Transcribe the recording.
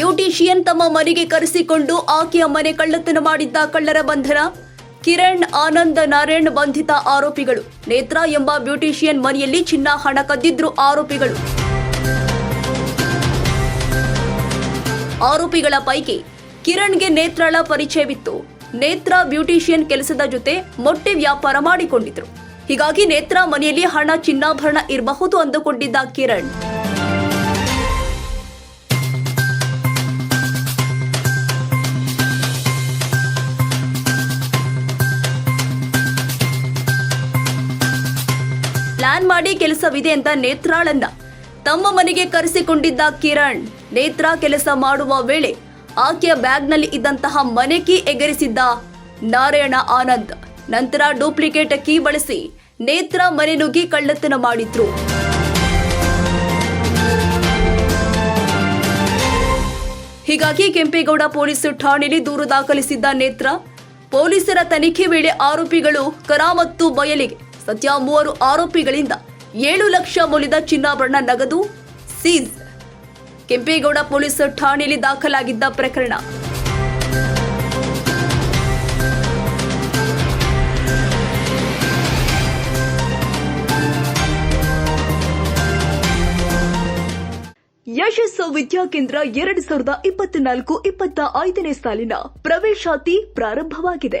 Beautician ತಮ್ಮ ಮನೆಗೆ ಕರೆಸಿಕೊಂಡು ಆಕೆಯ ಮನೆ ಕಳ್ಳತನ ಮಾಡಿದ್ದ ಕಳ್ಳರ ಬಂಧನ? ಕಿರಣ್, ಆನಂದ್, ನಾರಾಯಣ್ ಬಂಧಿತ ಆರೋಪಿಗಳು. ನೇತ್ರ ಎಂಬ ಬ್ಯೂಟಿಷಿಯನ್ ಮನೆಯಲ್ಲಿ ಚಿನ್ನ ಹಣ ಕದ್ದಿದ್ರು ಆರೋಪಿಗಳು. ಆರೋಪಿಗಳ ಪೈಕಿ ಕಿರಣ್ಗೆ ನೇತ್ರಾಳ ಪರಿಚಯವಿತ್ತು ನೇತ್ರ ಬ್ಯೂಟಿಷಿಯನ್ ಕೆಲಸದ ಜೊತೆ ಮೊಟ್ಟೆ ವ್ಯಾಪಾರ ಮಾಡಿಕೊಂಡಿದ್ರು. ಹೀಗಾಗಿ ನೇತ್ರ ಮನೆಯಲ್ಲಿ ಹಣ ಚಿನ್ನಾಭರಣ ಇರಬಹುದು ಅಂದುಕೊಂಡಿದ್ದ ಕಿರಣ್. ಪ್ಲಾನ್ ಮಾಡಿ ಕೆಲಸವಿದೆ ಅಂತ ನೇತ್ರಾಳನ್ನ. ತಮ್ಮ ಮನೆಗೆ ಕರೆಸಿಕೊಂಡಿದ್ದ ಕಿರಣ್ ನೇತ್ರ ಕೆಲಸ ಮಾಡುವ ವೇಳೆ ಆಕೆಯ ಬ್ಯಾಗ್ನಲ್ಲಿ ಇದ್ದಂತಹ ಮನೆ ಕೀ ಎಗರಿಸಿದ್ದ ನಾರಾಯಣ ಆನಂದ್. ನಂತರ ಡೂಪ್ಲಿಕೇಟ್ ಕೀ ಬಳಸಿ ನೇತ್ರ ಮನೆ ನುಗ್ಗಿ ಕಳ್ಳತನ ಮಾಡಿದ್ರು. ಹೀಗಾಗಿ ಕೆಂಪೇಗೌಡ ಪೊಲೀಸ್ ಠಾಣೆಯಲ್ಲಿ ದೂರು ದಾಖಲಿಸಿದ್ದ ನೇತ್ರ. ಪೊಲೀಸರ ತನಿಖೆ ವೇಳೆ ಆರೋಪಿಗಳು ಕರಾಮತ್ತು ಬಯಲಿಗೆ ಸದ್ಯ ಮೂವರು ಆರೋಪಿಗಳಿಂದ ಏಳು ಲಕ್ಷ ಮೌಲ್ಯದ ಚಿನ್ನಾಭರಣ ನಗದು, ಸೀಸ್, ಕೆಂಪೇಗೌಡ ಪೊಲೀಸ್ ಠಾಣೆಯಲ್ಲಿ ದಾಖಲಾಗಿದ್ದ ಪ್ರಕರಣ. ಯಶಸ್ಸು ವಿದ್ಯಾಕೇಂದ್ರ ಎರಡು ಸಾವಿರದ ಇಪ್ಪತ್ನಾಲ್ಕು, ಇಪ್ಪತ್ತ ಐದನೇ ಸಾಲಿನ ಪ್ರವೇಶಾತಿ ಪ್ರಾರಂಭವಾಗಿದೆ.